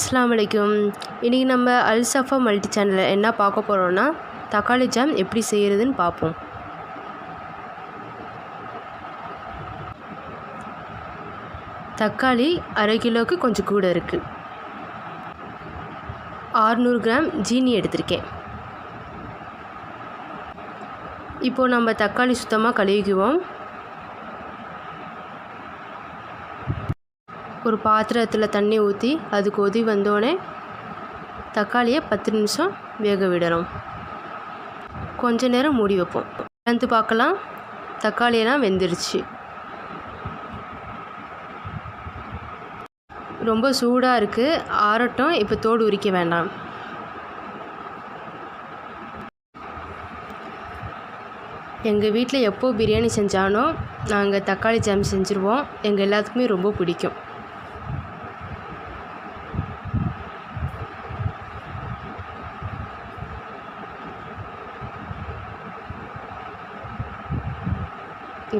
அஸ்லாம் அலைக்கும் இன்றைக்கி நம்ம அல்சஃபா மல்டி சேனலில் என்ன பார்க்க போகிறோன்னா தக்காளி ஜாம் எப்படி செய்கிறதுன்னு பார்ப்போம். தக்காளி அரை கிலோவுக்கு கொஞ்சம் கூட இருக்குது ஆறுநூறு கிராம் ஜீனி எடுத்திருக்கேன். இப்போது நம்ம தக்காளி சுத்தமாக கழுவிக்குவோம். ஒரு பாத்திரத்தில் தண்ணி ஊற்றி அது கொதி வந்தோடனே தக்காளியை பத்து நிமிஷம் வேக விடணும். கொஞ்ச நேரம் மூடி வைப்போம். கலந்து பார்க்கலாம். தக்காளியெல்லாம் வெந்துருச்சு. ரொம்ப சூடாக இருக்குது ஆறட்டும். இப்போ தோடு உரிக்க வேண்டாம். எங்கள் வீட்டில் எப்போ பிரியாணி செஞ்சாலும் நாங்கள் தக்காளி ஜாம் செஞ்சுருவோம். எங்கள் எல்லாத்துக்குமே ரொம்ப பிடிக்கும்.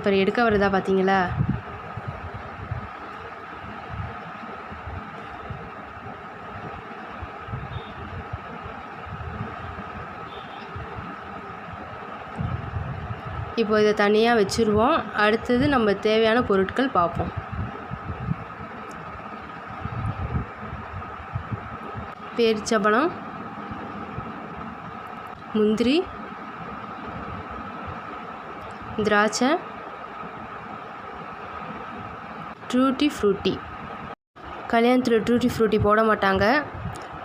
இப்போ எடுக்க வருதா பார்த்தீங்களா இப்போ இதை தனியாக வச்சுருவோம். அடுத்தது நம்ம தேவையான பொருட்கள் பார்ப்போம். பேரிச்சம்பழம் முந்திரி திராட்சை ட்ரூட்டி ஃப்ரூட்டி கல்யாணத்தில் ட்ரூட்டி ஃப்ரூட்டி போட மாட்டாங்க.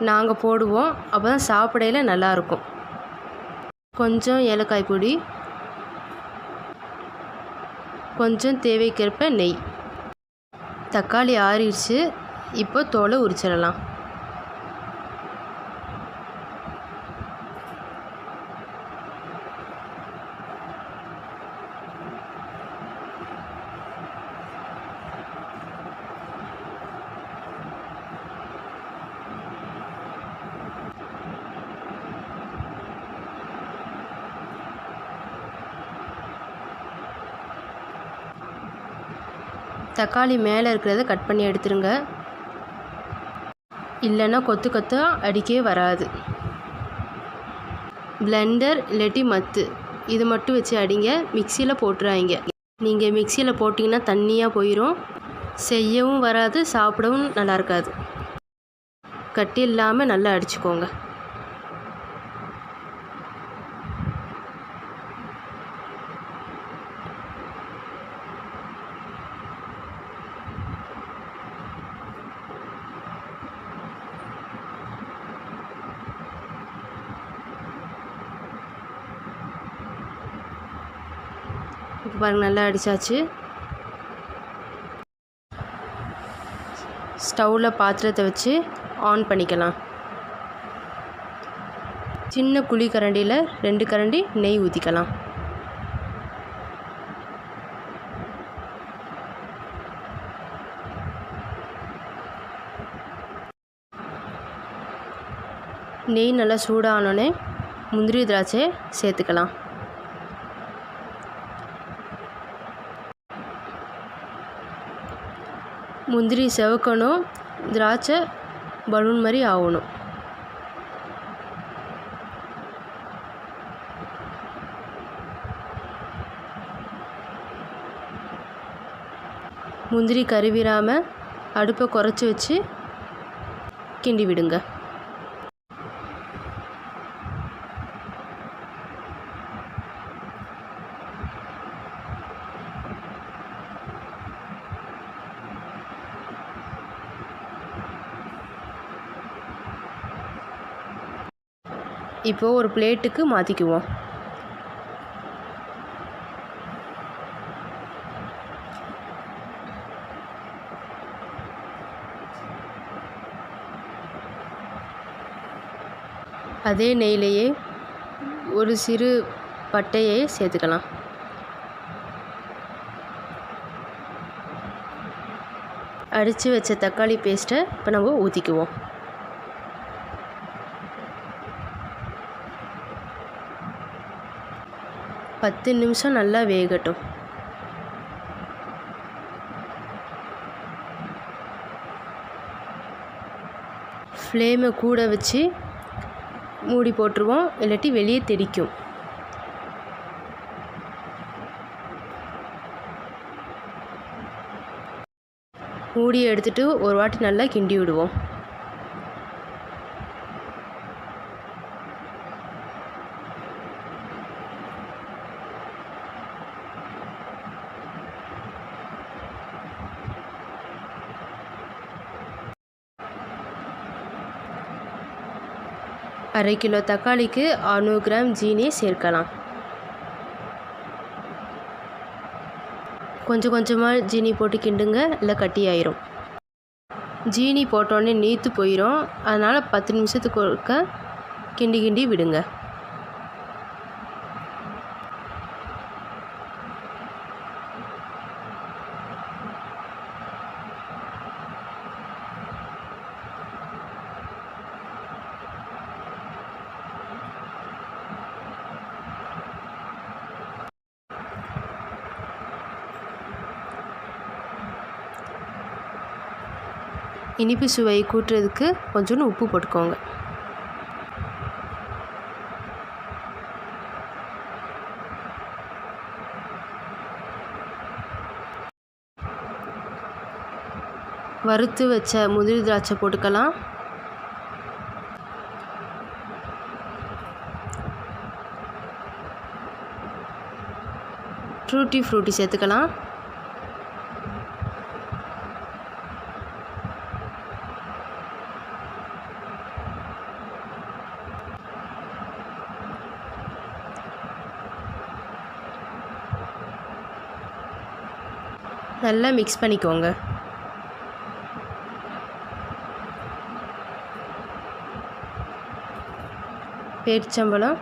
நாங்கள் போடுவோம். அப்போ தான் சாப்பிடையில் நல்லாயிருக்கும் கொஞ்சம் ஏலக்காய் பொடி. கொஞ்சம் தேவைக்கேற்ப நெய். தக்காளி ஆறிடுச்சு. இப்போ தோலை உரிச்சிடலாம். தக்காளி மேலே இருக்கிறத கட் பண்ணி எடுத்துருங்க. இல்லைன்னா கொத்து கொத்தாக அடிக்கவே வராது. பிளெண்டர் இல்லாட்டி மத்து. இது மட்டும் வச்சு அடிங்க. மிக்சியில் போட்டுறாங்க நீங்கள் மிக்சியில் போட்டிங்கன்னா தண்ணியாக போயிடும் செய்யவும் வராது சாப்பிடவும் நல்லா இருக்காது. கட்டி இல்லாமல் நல்லா அடிச்சுக்கோங்க. இப்போ பாருங்கள் நல்லா அடித்தாச்சு ஸ்டவ்வில் பாத்திரத்தை வச்சு ஆன் பண்ணிக்கலாம். சின்ன குழி கரண்டியில் ரெண்டு கரண்டி நெய் ஊற்றிக்கலாம் நெய் நல்லா சூடானோடனே முந்திரி திராட்சை சேர்த்துக்கலாம். முந்திரி செவக்கணும் திராட்சை பலூன் மாதிரி ஆகணும் முந்திரி கருவிராமல் அடுப்பை குறைச்சி வச்சு கிண்டி விடுங்க. இப்போது ஒரு பிளேட்டுக்கு மாற்றிக்குவோம் அதே நெய்லேயே ஒரு சிறு பட்டையை சேர்த்துக்கலாம். அடித்து வச்ச தக்காளி பேஸ்ட்டை இப்போ நம்ம ஊற்றிக்குவோம் பத்து நிமிஷம் நல்லா வேகட்டும். ஃப்ளேமை கூட வச்சு மூடி போட்டுருவோம். இல்லாட்டி வெளியே தெடிக்கும் மூடியை எடுத்துட்டு ஒரு வாட்டி நல்லா கிண்டி விடுவோம். அரை கிலோ தக்காளிக்கு அறுநூறு கிராம் ஜீனியை சேர்க்கலாம். கொஞ்சம் கொஞ்சமாக ஜீனி போட்டு கிண்டுங்க இல்லை கட்டி ஆயிரும். ஜீனி போட்டோடனே நீத்து போயிடும் அதனால் பத்து நிமிஷத்துக்கு ஒருக்க கிண்டி கிண்டி விடுங்க. இனிப்பு சுவை கூட்டுறதுக்கு கொஞ்சோண்டு உப்பு போட்டுக்கோங்க. வறுத்து வச்ச முதிரி திராட்சை போட்டுக்கலாம். ஃப்ரூட்டி ஃப்ரூட்டி சேர்த்துக்கலாம். நல்லா மிக்ஸ் பண்ணிக்கோங்க. பேரிச்சம்பழம்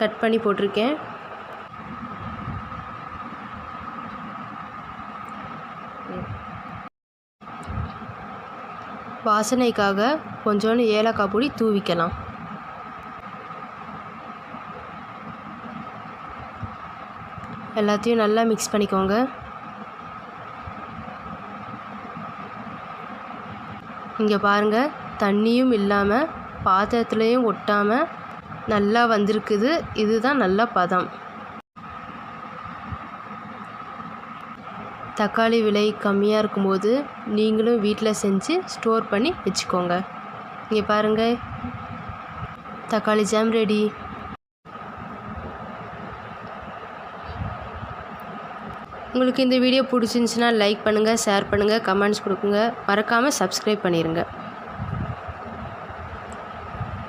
கட் பண்ணி போட்டிருக்கேன். வாசனைக்காக கொஞ்சோண்டு ஏலக்காய் பொடி தூவிக்கலாம். எல்லாத்தையும் நல்லா மிக்ஸ் பண்ணிக்கோங்க. இங்கே பாருங்கள் தண்ணியும் இல்லாமல் பாத்திரத்துலேயும் ஒட்டாமல் நல்லா வந்திருக்குது. இதுதான் நல்ல பதம். தக்காளி விலை கம்மியாக இருக்கும்போது நீங்களும் வீட்டில் செஞ்சு ஸ்டோர் பண்ணி வச்சுக்கோங்க. இங்கே பாருங்கள் தக்காளி ஜாம் ரெடி உங்களுக்கு இந்த வீடியோ பிடிச்சிருந்துச்சின்னா லைக் பண்ணுங்கள் ஷேர் பண்ணுங்கள் கமெண்ட்ஸ் கொடுக்குங்க. மறக்காமல் சப்ஸ்கிரைப் பண்ணிடுங்க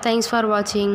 தேங்க்ஸ் ஃபார் வாட்சிங்